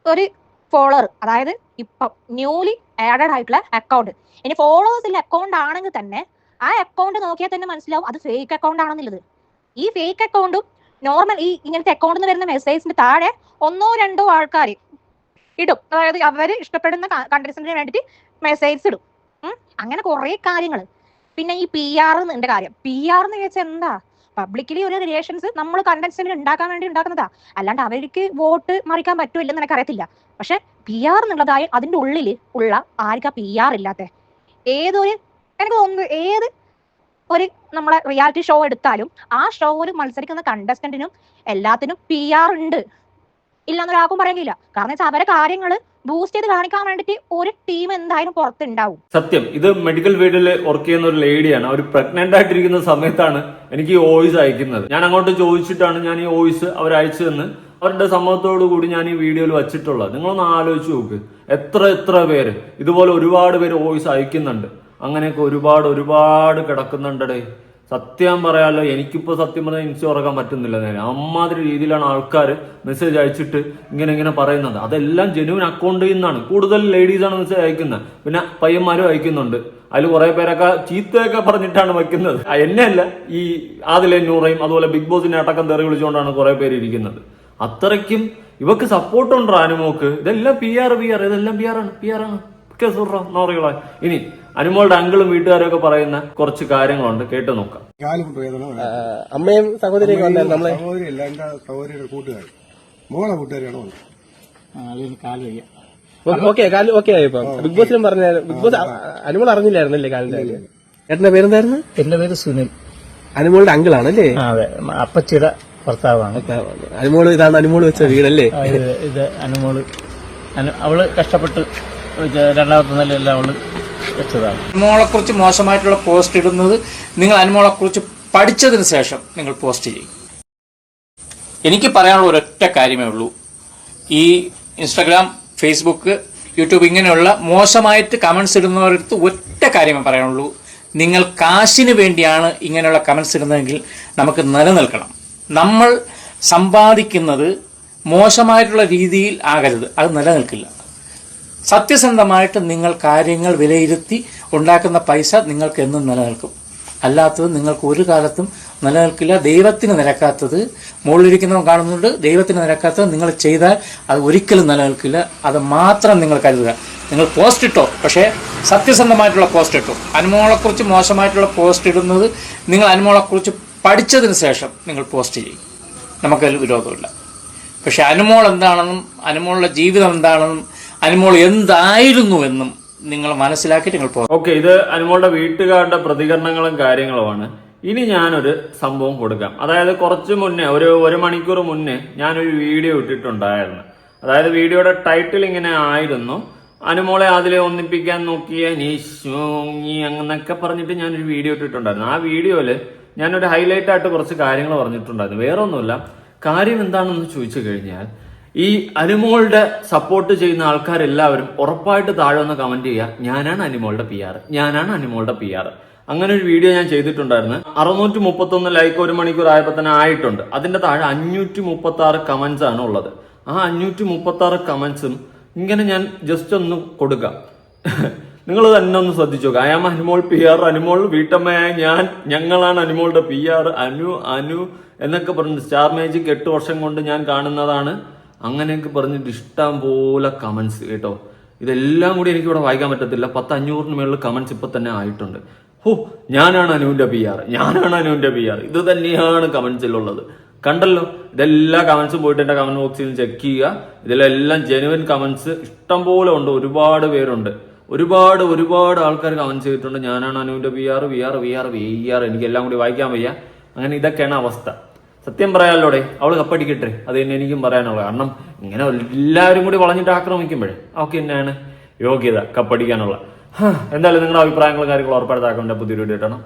ഒരു ഫോളോവർ അതായത് ഇപ്പൊ ന്യൂലി ആഡഡ് ആയിട്ടുള്ള അക്കൗണ്ട് ഇനി ഫോളോവേഴ്സിൽ അക്കൗണ്ട് ആണെങ്കിൽ തന്നെ ആ അക്കൗണ്ട് നോക്കിയാൽ തന്നെ മനസ്സിലാവും അത് ഫേക്ക് അക്കൗണ്ട് ആണെന്നുള്ളത്. ഈ ഫേക്ക് അക്കൗണ്ടും നോർമൽ ഈ ഇങ്ങനത്തെ അക്കൗണ്ടിൽ നിന്ന് വരുന്ന മെസ്സേജിന്റെ താഴെ ഒന്നോ രണ്ടോ ആൾക്കാർ ഇടും. അതായത് അവർ ഇഷ്ടപ്പെടുന്ന കണ്ടസ്റ്റന്റിന് വേണ്ടിയിട്ട് മെസ്സേജ് ഇടും. അങ്ങനെ കുറെ കാര്യങ്ങൾ പിന്നെ ഈ പി ആർ എന്റെ കാര്യം. പി ആർ എന്ന് വെച്ചാൽ എന്താ? പബ്ലിക്കലി ഒരു റിലേഷൻസ് നമ്മൾ കണ്ടസ്റ്റന്റിന് ഉണ്ടാക്കാൻ വേണ്ടി ഉണ്ടാക്കുന്നതാ അല്ലാണ്ട് അവർക്ക് വോട്ട് മറിക്കാൻ പറ്റൂല്ലെന്ന് എന്ന് അറിയത്തില്ല പക്ഷെ പി ആർ എന്നുള്ളതായ അതിന്റെ ഉള്ളിൽ ഉള്ള ആർക്കാ പി ആർ ഇല്ലാത്ത? ഏതൊരു എനിക്ക് തോന്നുന്നു ഏത് ഒരു നമ്മളെ റിയാലിറ്റി ഷോ എടുത്താലും ആ ഷോയിൽ മത്സരിക്കുന്ന കണ്ടസ്റ്റന്റിനും എല്ലാത്തിനും പി ആർ ഉണ്ട്. ഇല്ലെന്നൊരാൾക്കും പറയുന്നില്ല കാരണം വെച്ചാൽ അവരെ കാര്യങ്ങൾ ബൂസ്റ്റ് ചെയ്ത് കാണിക്കാൻ വേണ്ടിട്ട് ഒരു ടീം എന്തായാലും പുറത്തുണ്ടാവും. സത്യം. ഇത് മെഡിക്കൽ ഫീൽഡിൽ വർക്ക് ചെയ്യുന്ന ഒരു ലേഡിയാണ് അവർ പ്രഗ്നന്റ് ആയിട്ടിരിക്കുന്ന സമയത്താണ് എനിക്ക് ഈ വോയിസ് അയക്കുന്നത്. ഞാൻ അങ്ങോട്ട് ചോദിച്ചിട്ടാണ് ഞാൻ ഈ വോയിസ് അവർ അയച്ചതെന്ന് അവരുടെ സമ്മതത്തോടു കൂടി ഞാൻ ഈ വീഡിയോയിൽ വച്ചിട്ടുള്ളത്. നിങ്ങളൊന്ന് ആലോചിച്ച് നോക്ക്. എത്ര എത്ര പേര് ഇതുപോലെ ഒരുപാട് പേര് വോയിസ് അയക്കുന്നുണ്ട്. അങ്ങനെയൊക്കെ ഒരുപാട് ഒരുപാട് കിടക്കുന്നുണ്ടടേ. സത്യം പറയാലോ എനിക്കിപ്പോ സത്യം പറഞ്ഞാൽ എനിക്ക് ഉറക്കാൻ പറ്റുന്നില്ല നേരെ അമ്മാതിരി രീതിയിലാണ് ആൾക്കാർ മെസ്സേജ് അയച്ചിട്ട് ഇങ്ങനെ ഇങ്ങനെ പറയുന്നത്. അതെല്ലാം ജെനുവിൻ അക്കൗണ്ടിൽ നിന്നാണ്. കൂടുതൽ ലേഡീസ് ആണ് മെസ്സേജ് അയക്കുന്നത്. പിന്നെ പയ്യന്മാരും അയക്കുന്നുണ്ട്. അതിൽ കുറെ പേരൊക്കെ ചീത്തയൊക്കെ പറഞ്ഞിട്ടാണ് വയ്ക്കുന്നത്. എന്നെയല്ല ഈ ആദിലെ നൂറയും അതുപോലെ ബിഗ് ബോസിന്റെ അടക്കം തെറി വിളിച്ചുകൊണ്ടാണ് കുറെ പേര് ഇരിക്കുന്നത്. അത്രയ്ക്കും ഇവക്ക് സപ്പോർട്ട് ആനുമോക്ക് ഇതെല്ലാം പി ആർ പി ആർ ഇതെല്ലാം പി ആർ ആണ്. പി ആർ ആണ്. ഒക്കെ സുറ നോറികളെ ഇനി അനുമോളുടെ അങ്കിളും വീട്ടുകാരൊക്കെ പറയുന്ന കുറച്ച് കാര്യങ്ങളുണ്ട്. കേട്ടു നോക്കാം. അമ്മയും സഹോദരിയൊക്കെ വന്നായിരുന്നു നമ്മളെ? സഹോദരിയല്ല എന്റെ സഹോദരിയുടെ കൂട്ടുകാരി. മോളെ കൂട്ടുകാരിയാണ് വന്നത് ഓക്കെ കാൽ ഓക്കെ ആയി ഇപ്പം. ബിഗ് ബോസിലും പറഞ്ഞ ബിഗ് ബോസ് അനുമോൾ അറിഞ്ഞില്ലായിരുന്നല്ലേ കാലിന്റെ കാര്യം ചേട്ടന്റെ പേരെന്തായിരുന്നു? എന്റെ പേര് സുനിൽ. അനുമോളുടെ അങ്കിളാണ് അല്ലേ അതെ. അപ്പച്ചിയുടെ ഭർത്താവാണ്. അനുമോൾ ഇതാണ് അനുമോൾ വെച്ച വീടല്ലേ? ഇത് അനുമോൾ. അവൾ കഷ്ടപ്പെട്ട് രണ്ടാമത്തെ നിലയല്ല അവൾ വെച്ചതാണ് അനുമോളെ കുറിച്ച് മോശമായിട്ടുള്ള പോസ്റ്റ് ഇടുന്നത് നിങ്ങൾ അനുമോളെ കുറിച്ച് പഠിച്ചതിന് ശേഷം നിങ്ങൾ പോസ്റ്റ് ചെയ്യും. എനിക്ക് പറയാനുള്ള ഒരൊറ്റ കാര്യമേ ഉള്ളൂ. ഈ ഇൻസ്റ്റാഗ്രാം ഫേസ്ബുക്ക് യൂട്യൂബ് ഇങ്ങനെയുള്ള മോശമായിട്ട് കമൻസ് ഇടുന്നവരടുത്ത് ഒറ്റ കാര്യമേ പറയാനുള്ളൂ. നിങ്ങൾ കാശിന് വേണ്ടിയാണ് ഇങ്ങനെയുള്ള കമൻസ് ഇടുന്നതെങ്കിൽ നമുക്ക് നിലനിൽക്കണം. നമ്മൾ സമ്പാദിക്കുന്നത് മോശമായിട്ടുള്ള രീതിയിൽ ആകരുത്. അത് നിലനിൽക്കില്ല. സത്യസന്ധമായിട്ട് നിങ്ങൾ കാര്യങ്ങൾ വിലയിരുത്തി ഉണ്ടാക്കുന്ന പൈസ നിങ്ങൾക്ക് എന്നും നിലനിൽക്കും. അല്ലാത്തത് നിങ്ങൾക്ക് ഒരു കാലത്തും നിലനിൽക്കില്ല. ദൈവത്തിന് നിരക്കാത്തത് മുകളിലിരിക്കുന്നവൻ കാണുന്നുണ്ട്. ദൈവത്തിന് നിരക്കാത്തത് നിങ്ങൾ ചെയ്താൽ അത് ഒരിക്കലും നിലനിൽക്കില്ല. അത് മാത്രം നിങ്ങൾ കരുതുക. നിങ്ങൾ പോസ്റ്റ് ഇട്ടോ. പക്ഷേ സത്യസന്ധമായിട്ടുള്ള പോസ്റ്റ് ഇട്ടോ. അനുമോളെക്കുറിച്ച് മോശമായിട്ടുള്ള പോസ്റ്റ് ഇടുന്നത് നിങ്ങൾ അനുമോളെക്കുറിച്ച് പഠിച്ചതിന് ശേഷം നിങ്ങൾ പോസ്റ്റ് ചെയ്യും. നമുക്കതിൽ വിരോധമില്ല. പക്ഷേ അനുമോൾ എന്താണെന്നും അനുമോളുടെ ജീവിതം എന്താണെന്നും അനുമോൾ എന്തായിരുന്നു എന്നും നിങ്ങൾ മനസ്സിലാക്കി നിങ്ങൾ പോകും. ഓക്കെ ഇത് അനുമോളുടെ വീട്ടുകാരുടെ പ്രതികരണങ്ങളും കാര്യങ്ങളുമാണ്. ഇനി ഞാനൊരു സംഭവം കൊടുക്കാം. അതായത് കുറച്ച് മുന്നേ ഒരു ഒരു മണിക്കൂർ മുന്നേ ഞാനൊരു വീഡിയോ ഇട്ടിട്ടുണ്ടായിരുന്നു. അതായത് വീഡിയോയുടെ ടൈറ്റിൽ ഇങ്ങനെ ആയിരുന്നു. അനുമോളെ അതിലെ ഒന്നിപ്പിക്കാൻ നോക്കിയ നീശോങ്ങി അങ്ങനൊക്കെ പറഞ്ഞിട്ട് ഞാനൊരു വീഡിയോ ഇട്ടിട്ടുണ്ടായിരുന്നു. ആ വീഡിയോയിൽ ഞാനൊരു ഹൈലൈറ്റ് ആയിട്ട് കുറച്ച് കാര്യങ്ങൾ പറഞ്ഞിട്ടുണ്ടായിരുന്നു. വേറെ ഒന്നുമില്ല കാര്യം എന്താണെന്ന് ചോദിച്ചു കഴിഞ്ഞാൽ ഈ അനുമോളുടെ സപ്പോർട്ട് ചെയ്യുന്ന ആൾക്കാരെല്ലാവരും ഉറപ്പായിട്ട് താഴെ ഒന്ന് കമന്റ് ചെയ്യുക. ഞാനാണ് അനുമോളുടെ പി ആർ ഞാനാണ് അനുമോളുടെ പി ആർ അങ്ങനെ ഒരു വീഡിയോ ഞാൻ ചെയ്തിട്ടുണ്ടായിരുന്നു. അറുന്നൂറ്റി മുപ്പത്തി ഒന്ന് ലൈക്ക് ഒരു മണിക്കൂർ ആയപ്പോൾ തന്നെ ആയിട്ടുണ്ട്. അതിന്റെ താഴെ അഞ്ഞൂറ്റി മുപ്പത്തി ആറ് കമന്റ്സ് ആണ് ഉള്ളത്. ആ അഞ്ഞൂറ്റി മുപ്പത്തി ആറ് കമന്റ്സും ഇങ്ങനെ ഞാൻ ജസ്റ്റ് ഒന്ന് കൊടുക്കാം. നിങ്ങൾ തന്നെ ഒന്ന് ശ്രദ്ധിച്ചു നോക്കുക ആം അനുമോൾ പി ആർ അനുമോൾ വീട്ടമ്മയായ ഞാൻ ഞങ്ങളാണ് അനുമോളുടെ പി ആർ അനു അനു എന്നൊക്കെ പറഞ്ഞു സ്റ്റാർ മാജിക് എട്ട് വർഷം കൊണ്ട് ഞാൻ കാണുന്നതാണ്. അങ്ങനെയൊക്കെ പറഞ്ഞിട്ട് ഇഷ്ടം പോലെ കമൻസ് കേട്ടോ. ഇതെല്ലാം കൂടി എനിക്ക് ഇവിടെ വായിക്കാൻ പറ്റത്തില്ല. പത്ത് അഞ്ഞൂറിന് മേളിൽ കമൻസ് ഇപ്പൊ തന്നെ ആയിട്ടുണ്ട്. ഹോ ഞാനാണ് അനുവിന്റെ പി ആർ ഞാനാണ് അനുവിന്റെ പി ആർ ഇത് തന്നെയാണ് കമൻസിലുള്ളത് കണ്ടല്ലോ? ഇതെല്ലാ കമൻസും പോയിട്ട് എന്റെ കമന്റ് ബോക്സിൽ ചെക്ക് ചെയ്യുക. ഇതിലെല്ലാം ജെനുവൻ കമൻസ് ഇഷ്ടം പോലെ ഉണ്ട്. ഒരുപാട് പേരുണ്ട്. ഒരുപാട് ഒരുപാട് ആൾക്കാർ കമന്റ് ചെയ്തിട്ടുണ്ട്. ഞാനാണ് അനുവിന്റെ V R V R V R V R എനിക്ക് എല്ലാം കൂടി വായിക്കാൻ വയ്യ. അങ്ങനെ ഇതൊക്കെയാണ് അവസ്ഥ. സത്യം പറയാലോടെ അവൾ കപ്പടിക്കട്ടെ. അത് തന്നെ എനിക്കും പറയാനുള്ളത്. കാരണം ഇങ്ങനെ എല്ലാവരും കൂടി വളഞ്ഞിട്ട് ആക്രമിക്കുമ്പോഴേ അവൾക്ക് തന്നെയാണ് യോഗ്യത കപ്പടിക്കാനുള്ള. എന്തായാലും നിങ്ങളുടെ അഭിപ്രായങ്ങളും കാര്യങ്ങളും ഉറപ്പായിട്ടാക്കേണ്ട പുതിയൊരു വീഡിയോ ഇട്ടണം